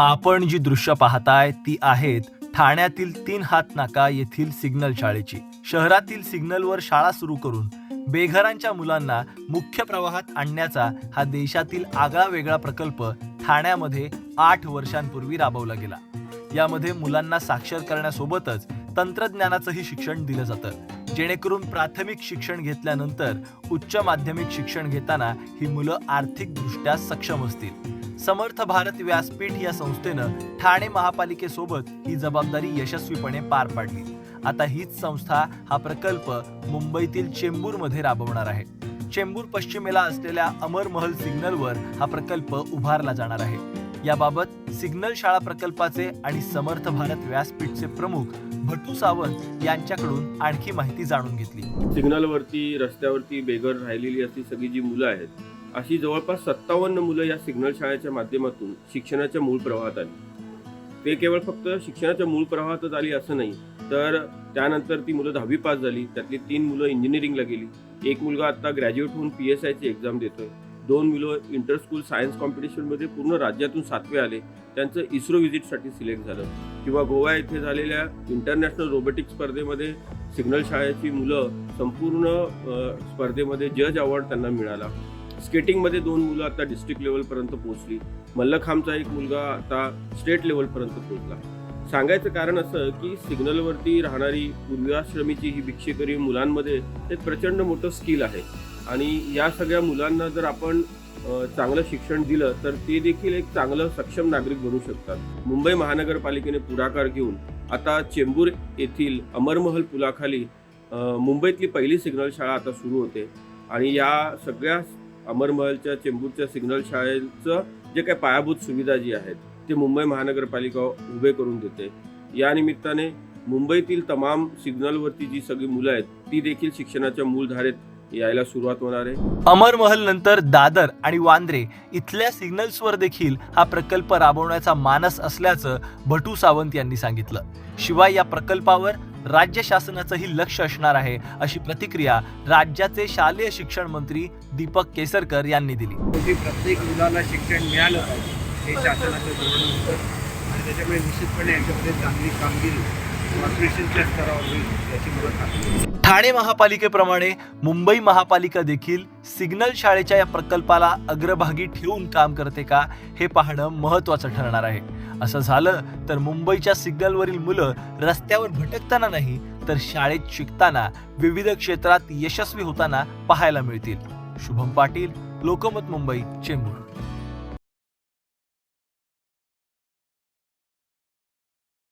आपण जी दृश्य पाहताय ती आहेत ठाण्यातील तीन हात नाका येथील सिग्नल शाळेची. शहरातील सिग्नलवर शाळा सुरू करून बेघरांच्या मुलांना मुख्य प्रवाहात आणण्याचा हा देशातील आगळा वेगळा प्रकल्प ठाण्यामध्ये आठ वर्षांपूर्वी राबवला गेला. यामध्ये मुलांना साक्षर करण्यासोबतच तंत्रज्ञानाचंही शिक्षण दिलं जातं. जेणेकरून प्राथमिक शिक्षण घेतल्यानंतर उच्च माध्यमिक शिक्षण घेताना ही मुलं आर्थिकदृष्ट्या सक्षम असतील. समर्थ भारत व्यासपीठ या संस्थेनं ठाणे महापालिकेसोबत ही जबाबदारी यशस्वीपणे पार पाडली. आता हीच संस्था हा प्रकल्प मुंबईतील चेंबूरमध्ये राबवणार आहे. चेंबूर पश्चिमेला असलेल्या अमर महल सिग्नलवर हा प्रकल्प उभारला जाणार आहे. याबाबत सिग्नल शाळा प्रकल्पाचे आणि समर्थ भारत व्यासपीठचे प्रमुख भटू सावंत यांच्याकडून आणखी माहिती जाणून घेतली. सिग्नलवरती रस्त्यावरती बेघर राहिलेली अशी सगळी जी मुलं आहेत अशी जवळपास सत्तावन्न मुलं या सिग्नल शाळेच्या माध्यमातून शिक्षणाच्या मूळ प्रवाहात आली. ते केवळ फक्त शिक्षणाच्या मूळ प्रवाहातच आली असं नाही तर त्यानंतर ती मुलं दहावी पास झाली त्यातली तीन मुलं इंजिनिअरिंगला गेली. एक मुलगा आता ग्रॅज्युएट होऊन पी एस आयची एक्झाम देतोय. दोन मुलं इंटर स्कूल सायन्स कॉम्पिटिशनमध्ये पूर्ण राज्यातून सातवे आले. त्यांचं इस्रो व्हिजिटसाठी सिलेक्ट झालं. किंवा गोवा येथे झालेल्या इंटरनॅशनल रोबोटिक्स स्पर्धेमध्ये सिग्नल शाळेची मुलं संपूर्ण स्पर्धेमध्ये जज अवॉर्ड त्यांना मिळाला. स्केटिंगमध्ये दोन मुलं आता डिस्ट्रिक्ट लेवलपर्यंत पोहोचली. मल्लखांबचा एक मुलगा आता स्टेट लेवलपर्यंत पोहोचला. सांगायचं कारण असं की सिग्नलवरती राहणारी पूर्वाश्रमीची ही भिक्षेकरी मुलांमध्ये एक प्रचंड मोठं स्किल आहे. आणि या सगळ्या मुलांना जर आपण चांगलं शिक्षण दिलं तर ते देखील एक चांगलं सक्षम नागरिक बनू शकतात. मुंबई महानगरपालिकेने पुढाकार घेऊन आता चेंबूर येथील अमरमहल पुलाखाली मुंबईतली पहिली सिग्नल शाळा आता सुरू होते. आणि या सगळ्या अमरमहलच्या चेंबूरच्या सिग्नल शाळेचं जे काही पायाभूत सुविधा जी आहेत ते मुंबई महानगरपालिका उभे करून देते. या निमित्ताने मुंबईतील तमाम सिग्नलवरती जी सगळी मुलं आहेत ती देखील शिक्षणाच्या मूलधारेत यायला सुरुवात होणार आहे. अमर महल नंतर दादर आणि वांद्रे इथल्या सिग्नल्सवर देखील हा प्रकल्प राबवण्याचा मानस असल्याचं भटू सावंत यांनी सांगितलं. शिवाय या प्रकल्पावर राज्य शासनाचंही लक्ष असणार आहे अशी प्रतिक्रिया राज्याचे शालेय शिक्षण मंत्री दीपक केसरकर यांनी दिली. प्रत्येक मुलाला शिक्षण मिळालं पाहिजे हे शासनाचं धोरण होतं. आणि त्याच्यामुळे निश्चितपणे याच्यामध्ये चांगली कामगिरी ठाणे महापालिकेप्रमाणे मुंबई महापालिका देखील सिग्नल शाळेच्या या प्रकल्पाला अग्रभागी ठेवून काम करते का हे पाहणं महत्वाचं ठरणार आहे. असं झालं तर मुंबईच्या सिग्नलवरील मुलं रस्त्यावर भटकताना नाही तर शाळेत शिकताना विविध क्षेत्रात यशस्वी होताना पाहायला मिळतील. शुभम पाटील लोकमत मुंबई चेंबूर.